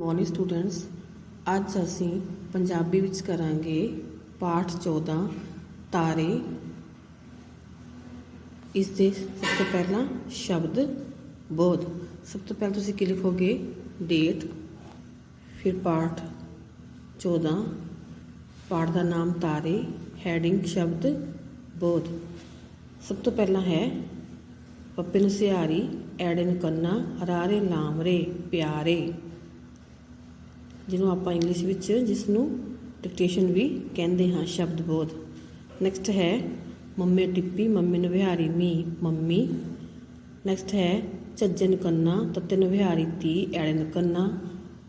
Morning students, ਅੱਜ ਅਸੀਂ ਪੰਜਾਬੀ ਵਿੱਚ ਕਰਾਂਗੇ ਪਾਠ 14 ਤਾਰੇ। ਇਸ ਦੇ ਸਭ ਤੋਂ ਪਹਿਲਾਂ ਸ਼ਬਦ ਬੋਧ। ਸਭ ਤੋਂ ਪਹਿਲਾਂ ਤੁਸੀਂ ਕੀ ਲਿਖੋਗੇ? ਡੇਟ। ਫਿਰ ਪਾਠ 14 ਪਾਠ ਦਾ ਨਾਮ ਤਾਰੇ, ਹੈਡਿੰਗ ਸ਼ਬਦ ਬੋਧ। ਸਭ ਤੋਂ ਪਹਿਲਾਂ ਹੈ ਪੱਪੇ ਨੂੰ ਸਿਹਾਰੀ, ਐੜੇ ਨੂੰ ਕੰਨਾ, ਰਾਰੇ ਲਾਮਰੇ, ਪਿਆਰੇ। ਜਿਹਨੂੰ ਆਪਾਂ ਇੰਗਲਿਸ਼ ਵਿੱਚ ਜਿਸ ਨੂੰ ਡਿਕਟੇਸ਼ਨ ਵੀ ਕਹਿੰਦੇ ਹਾਂ, ਸ਼ਬਦ ਬੋਧ। ਨੈਕਸਟ ਹੈ, ਮੰਮੀ ਟਿੱਪੀ, ਮੰਮੀ ਨੂੰ ਵਿਹਾਰੀ ਮੀ ਮੰਮੀ। ਨੈਕਸਟ ਹੈ ਚੱਜਨ ਕੰਨਾ, ਤੱਤੇ ਨੂੰ ਵਿਹਾਰੀ ਤੀ ਐੜੇ ਨੂੰ ਕੰਨਾ,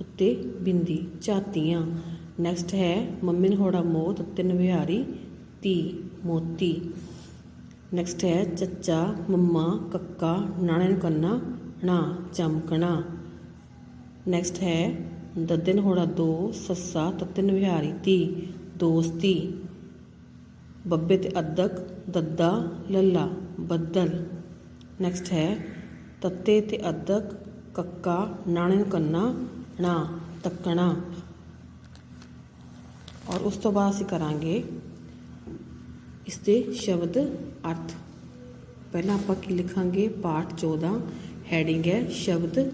ਉੱਤੇ ਬਿੰਦੀ ਝਾਤੀਆਂ। ਨੈਕਸਟ ਹੈ, ਮੰਮੀ ਨੂੰ ਮੋਹ ਮੋ ਤੱਤੇ ਨੂੰ ਵਿਹਾਰੀ ਤੀ ਮੋਤੀ। ਨੈਕਸਟ ਹੈ, ਚੱਚਾ, ਮੰਮਾ, ਕੱਕਾ ਨਾਣੇ ਨੂੰ ਕੰਨਾ ਨਾ ਚਮਕਣਾ। ਨੈਕਸਟ ਹੈ ਦੱਦਨ ਹੋੜਾ ਦੋ, ਸੱਸਾ ਤਤਨ ਵਿਹਾਰੀ ਤੀ ਦੋਸਤੀ, ਬੱਬੇ ਤੇ ਅਦਕ, ਦੱਦਾ, ਲੱਲਾ, ਬੱਦਲ। ਨੈਕਸਟ ਹੈ, ਤੱਤੇ ਤੇ ਅਦਕ, ਕੱਕਾ ਨਾਣੇ ਨੂੰ ਕੰਨਾ, ਨਾ, ਤੱਕਣਾ। ਔਰ ਉਸ ਤੋਂ ਬਾਅਦ ਅਸੀਂ ਕਰਾਂਗੇ ਇਸ ਦੇ ਸ਼ਬਦ ਅਰਥ। ਪਹਿਲਾਂ ਆਪਾਂ ਕੀ ਲਿਖਾਂਗੇ? ਪਾਠ 14 ਹੈਡਿੰਗ ਹੈ ਸ਼ਬਦ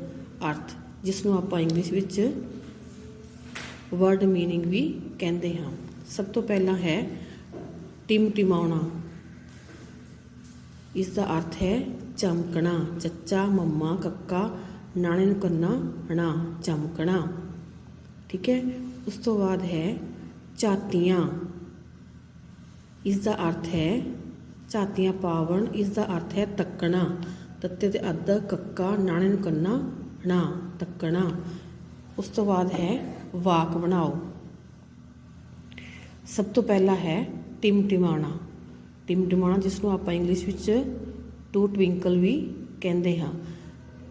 ਅਰਥ। ਜਿਸ ਨੂੰ ਆਪਾਂ ਇੰਗਲਿਸ਼ ਵਿੱਚ ਵਰਡ ਮੀਨਿੰਗ ਵੀ ਕਹਿੰਦੇ ਹਾਂ। ਸਭ ਤੋਂ ਪਹਿਲਾਂ ਹੈ ਟਿਮਟਿਮਾਉਣਾ ਇਸ ਦਾ ਅਰਥ ਹੈ ਚਮਕਣਾ, ਚੱਚਾ, ਮੰਮਾ, ਕੱਕਾ, ਨਾਣੇ ਨੂੰ ਕੰਨਾ, ਹਣਾ, ਚਮਕਣਾ। ਠੀਕ ਹੈ? ਉਸ ਤੋਂ ਬਾਅਦ ਹੈ ਝਾਤੀਆਂ ਇਸ ਦਾ ਅਰਥ ਹੈ ਝਾਤੀਆਂ ਪਾਵਣ ਇਸ ਦਾ ਅਰਥ ਹੈ ਤੱਕਣਾ। ਤੱਤੇ ਤੇ ਅੱਧਾ ਕੱਕਾ, ਨਾਣੇ ਨੂੰ ਕੰਨਾ ਨਾ ਤੱਕਣਾ। ਉਸ ਤੋਂ ਬਾਅਦ ਹੈ ਵਾਕ ਬਣਾਓ। ਸਭ ਤੋਂ ਪਹਿਲਾ ਹੈ ਟਿਮਟਿਮਾਣਾ ਟਿਮਟਿਮਾਣਾ ਜਿਸ ਨੂੰ ਆਪਾਂ ਇੰਗਲਿਸ਼ ਵਿੱਚ ਟੂ ਟਵਿੰਕਲ ਵੀ ਕਹਿੰਦੇ ਹਾਂ।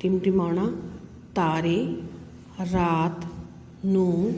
ਟਿਮਟਿਮਾਣਾ ਤਾਰੇ, ਰਾਤ, ਨੂੰ